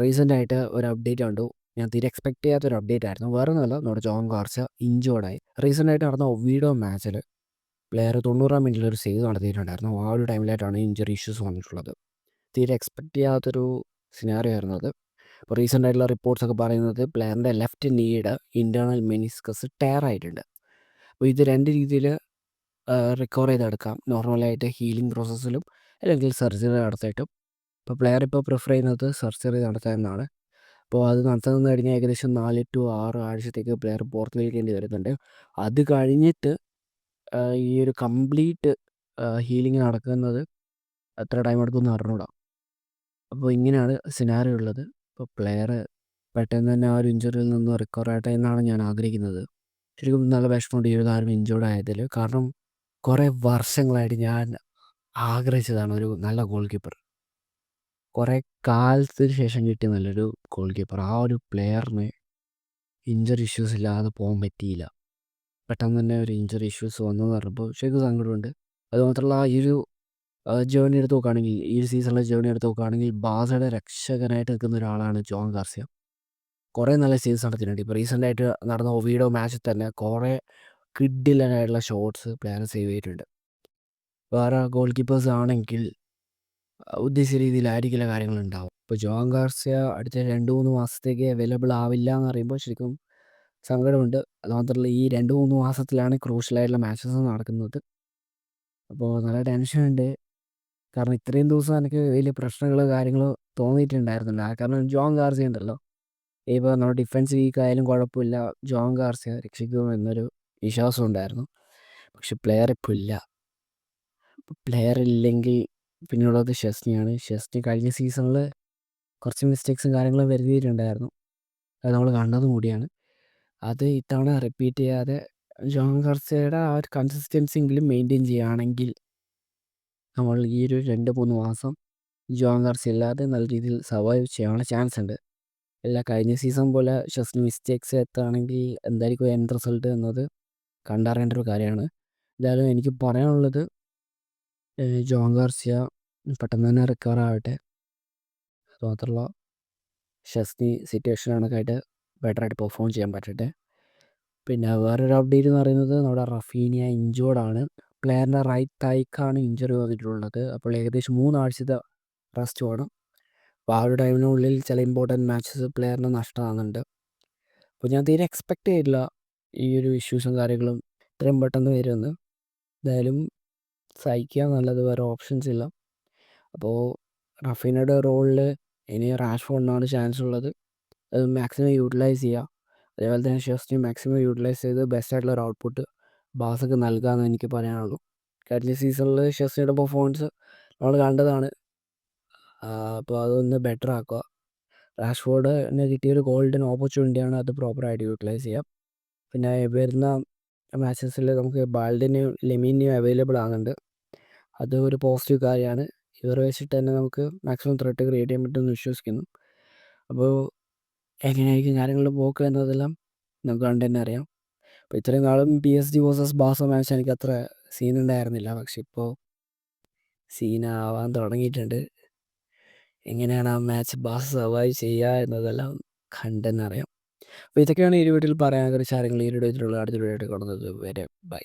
റീസെന്റായിട്ട് ഒരു അപ്ഡേറ്റ് കണ്ടു. ഞാൻ തീരെ എക്സ്പെക്ട് ചെയ്യാത്ത ഒരു അപ്ഡേറ്റ് ആയിരുന്നു. വേറെ ഒന്നുമല്ല നമ്മുടെ ജോൺ ഇഞ്ചോർഡായി റീസെന്റ് ആയിട്ട് നടന്ന ഒവീഡോ മാച്ചിൽ പ്ലെയർ തൊണ്ണൂറാം മിനിറ്റിൽ ഒരു സേവ് നടത്തിയിട്ടുണ്ടായിരുന്നു. ആ ഒരു ടൈമിലായിട്ടാണ് ഇഞ്ചറി ഇഷ്യൂസ് വന്നിട്ടുള്ളത്. തീരെ എക്സ്പെക്ട് ചെയ്യാത്തൊരു സിനാറിയോ ആയിരുന്നു അത്. അപ്പോൾ റീസെന്റ് ആയിട്ടുള്ള റിപ്പോർട്ട്സ് ഒക്കെ പറയുന്നത് പ്ലെയറിന്റെ left knee internal meniscus tear ആയിട്ടുണ്ട്. അപ്പോൾ ഇത് രണ്ട് രീതിയിൽ റിക്കവർ ചെയ്തെടുക്കാം. നോർമലായിട്ട് ഹീലിംഗ് പ്രോസസ്സിലും അല്ലെങ്കിൽ സർജറി നടത്തിയിട്ടും. ഇപ്പോൾ പ്ലെയർ ഇപ്പോൾ പ്രിഫർ ചെയ്യുന്നത് സർജറി നടത്താമെന്നാണ്. അപ്പോൾ അത് നടത്തുന്നത് കഴിഞ്ഞാൽ ഏകദേശം നാല് ടു ആറ് ആഴ്ചത്തേക്ക് പ്ലെയർ പുറത്തിരിക്കേണ്ടി വരുന്നുണ്ട്. അത് കഴിഞ്ഞിട്ട് ഈ ഒരു കംപ്ലീറ്റ് ഹീലിംഗ് നടക്കുന്നത് എത്ര ടൈം എടുക്കുമെന്ന് അറിഞ്ഞൂടാ. അപ്പോൾ ഇങ്ങനെയാണ് സിനാരി ഉള്ളത്. ഇപ്പോൾ പ്ലെയർ പെട്ടെന്ന് തന്നെ ആ ഒരു ഇഞ്ചുറിയിൽ നിന്ന് റിക്കവർ ആയിട്ട് എന്നാണ് ഞാൻ ആഗ്രഹിക്കുന്നത്. ശരിക്കും നല്ല വിഷമമുണ്ട് ഈ ഒരു താരം ഇഞ്ചോർഡ് ആയതിൽ. കാരണം കുറേ വർഷങ്ങളായിട്ട് ഞാൻ ആഗ്രഹിച്ചതാണ് ഒരു നല്ല ഗോൾ കീപ്പർ. കുറേ കാലത്തിന് ശേഷം കിട്ടിയ നല്ലൊരു ഗോൾ കീപ്പർ. ആ ഒരു പ്ലെയറിന് ഇഞ്ചറി ഇഷ്യൂസ് ഇല്ലാതെ പോകാൻ പറ്റിയില്ല. പെട്ടെന്ന് തന്നെ ഒരു ഇഞ്ചറി ഇഷ്യൂസ് വന്നെന്ന് പറഞ്ഞപ്പോൾ ശരിക്കും സങ്കടമുണ്ട്. അതുമാത്രമല്ല ഈ ഒരു ജേർണി എടുത്ത് നോക്കുകയാണെങ്കിൽ ഈ ഒരു സീസണിലെ ജേർണി എടുത്ത് നോക്കുകയാണെങ്കിൽ ബാസയുടെ രക്ഷകനായിട്ട് നിൽക്കുന്ന ഒരാളാണ് ജോൺ ഗാർസിയ. കുറേ നല്ല സേവ്സ് നടത്തിയിട്ടുണ്ട്. ഇപ്പോൾ റീസെന്റായിട്ട് നടന്ന ഒവീഡോ മാച്ചിൽ തന്നെ കുറേ കിഡിലനായിട്ടുള്ള ഷോട്ട്സ് പ്ലെയർ സേവ് ചെയ്തിട്ടുണ്ട്. വേറെ ഗോൾ കീപ്പേഴ്സ് ആണെങ്കിൽ ഉദ്ദേശിച്ച രീതിയിലായിരിക്കില്ല കാര്യങ്ങൾ ഉണ്ടാവുക. ഇപ്പോൾ ജോൺ ഗാർസിയ അടുത്ത രണ്ട് മൂന്ന് മാസത്തേക്ക് അവൈലബിൾ ആവില്ല എന്ന് പറയുമ്പോൾ ശരിക്കും സങ്കടമുണ്ട്. അതുമാത്രമല്ല ഈ രണ്ട് മൂന്ന് മാസത്തിലാണ് ക്രൂഷ്യലായിട്ടുള്ള മാച്ചസ് നടക്കുന്നത്. അപ്പോൾ നല്ല ടെൻഷനുണ്ട്. കാരണം ഇത്രയും ദിവസം എനിക്ക് വലിയ പ്രശ്നങ്ങൾ കാര്യങ്ങൾ തോന്നിയിട്ടുണ്ടായിരുന്നില്ല. കാരണം ജോൺ ഗാർസിയ ഉണ്ടല്ലോ. ഇപ്പോൾ നമ്മുടെ ഡിഫൻസ് വീക്ക് ആയാലും കുഴപ്പമില്ല. ജോൺ ഗാർസിയ രക്ഷിക്കും എന്നൊരു വിശ്വാസം ഉണ്ടായിരുന്നു. പക്ഷെ പ്ലെയർ ഇപ്പോൾ ഇല്ല. പ്ലെയർ ഇല്ലെങ്കിൽ പിന്നെയുള്ളത് ഷെസ്നിയാണ്. ഷെസ്നി കഴിഞ്ഞ സീസണിൽ കുറച്ച് മിസ്റ്റേക്സും കാര്യങ്ങളും വരുത്തിയിട്ടുണ്ടായിരുന്നു. അത് നമ്മൾ കണ്ടതും കൂടിയാണ്. അത് ഇത്തവണ റിപ്പീറ്റ് ചെയ്യാതെ ജോൺ കർച്ചയുടെ ആ ഒരു കൺസിസ്റ്റൻസി എങ്കിലും മെയിന്റെയിൻ ചെയ്യുകയാണെങ്കിൽ നമ്മൾ ഈ ഒരു രണ്ട് മൂന്ന് മാസം ജോൺ കർച്ച ഇല്ലാതെ നല്ല രീതിയിൽ സർവൈവ് ചെയ്യാനുള്ള ചാൻസ് ഉണ്ട്. അല്ല കഴിഞ്ഞ സീസൺ പോലെ ഷെസ്നി മിസ്റ്റേക്സ് എത്തുകയാണെങ്കിൽ എന്തായിരിക്കും എൻ റിസൾട്ട് എന്നത് കണ്ടറിയേണ്ട ഒരു കാര്യമാണ്. എന്തായാലും എനിക്ക് പറയാനുള്ളത് ജോൺ ഗാർസിയ പെട്ടെന്ന് തന്നെ റിക്കവർ ആവട്ടെ. അതുമാത്രമല്ല ഷെസ്നി സിറ്റുവേഷൻ കണക്കായിട്ട് ബെറ്ററായിട്ട് പെർഫോം ചെയ്യാൻ പറ്റട്ടെ. പിന്നെ വേറൊരു അപ്ഡേറ്റ് എന്ന് പറയുന്നത് നമ്മുടെ റഫീനിയ ഇഞ്ചോർഡാണ്. പ്ലെയറിന്റെ റൈറ്റ് തൈക്കാണ് ഇഞ്ചറി വന്നിട്ടുള്ളത്. അപ്പോൾ ഏകദേശം മൂന്നാഴ്ചത്തെ റെസ്റ്റ് വേണം. അപ്പോൾ ആ ഒരു ടൈമിനുള്ളിൽ ചില ഇമ്പോർട്ടന്റ് മാച്ചസ് പ്ലെയറിന് നഷ്ടമാകുന്നുണ്ട്. അപ്പോൾ ഞാൻ തീരെ എക്സ്പെക്റ്റ് ചെയ്തില്ല ഈ ഒരു ഇഷ്യൂസും കാര്യങ്ങളും ഇത്രയും പെട്ടെന്ന് വരുമെന്ന്. എന്തായാലും സഹിക്കുക എന്നുള്ളത് വേറെ ഓപ്ഷൻസ് ഇല്ല. അപ്പോൾ റഫീനയുടെ റോളിൽ ഇനി റാഷ്ഫോർഡിനാണ് ചാൻസ് ഉള്ളത്. അത് മാക്സിമം യൂട്ടിലൈസ് ചെയ്യുക. അതേപോലെ തന്നെ ഷെസ്നി മാക്സിമം യൂട്ടിലൈസ് ചെയ്ത് ബെസ്റ്റ് ആയിട്ടുള്ള ഒരു ഔട്ട്പുട്ട് ബാസക്ക് നൽകാമെന്ന് എനിക്ക് പറയാനുള്ളൂ. കഴിഞ്ഞ സീസണിൽ ഷെഫ്റ്റിയുടെ പെർഫോമൻസ് നമ്മൾ കണ്ടതാണ്. അപ്പോൾ അതൊന്ന് ബെറ്റർ ആക്കുക. റാഷ്ഫോർഡിന് കിട്ടിയൊരു ഗോൾഡൻ ഓപ്പർച്യൂണിറ്റിയാണ് അത് പ്രോപ്പറായിട്ട് യൂട്ടിലൈസ് ചെയ്യുക. പിന്നെ വരുന്ന മാച്ചസിൽ നമുക്ക് ബാൽഡിനെയും ലെമീനെയും അവൈലബിൾ ആകുന്നുണ്ട്. അത് ഒരു പോസിറ്റീവ് കാര്യമാണ്. ഇവർ വെച്ചിട്ട് തന്നെ നമുക്ക് മാക്സിമം ത്രെട്ട് ക്രിയേറ്റ് ചെയ്യാൻ പറ്റുമെന്ന് വിശ്വസിക്കുന്നു. അപ്പോൾ എങ്ങനെയായിരിക്കും കാര്യങ്ങൾ പോക്ക് എന്നതെല്ലാം നമുക്ക് കണ്ട് തന്നെ അറിയാം. അപ്പോൾ ഇത്രയും നാളും ജി വേഴ്സസ് ബാസ മാച്ച് എനിക്ക് അത്ര സീൻ ഉണ്ടായിരുന്നില്ല. പക്ഷെ ഇപ്പോൾ സീനാവാൻ തുടങ്ങിയിട്ടുണ്ട്. എങ്ങനെയാണ് ആ മാച്ച് ബാസ സർവൈവ് ചെയ്യുക എന്നതെല്ലാം കണ്ടെന്നറിയാം. അപ്പോൾ ഇതൊക്കെയാണ് ഈ വീഡിയോയിൽ പറയാൻ ആഗ്രഹിച്ച കാര്യങ്ങൾ. ഈ ഒരു വീഡിയോയിലുള്ള അടുത്ത വീഡിയോ ആയിട്ട് വരെ ബൈ.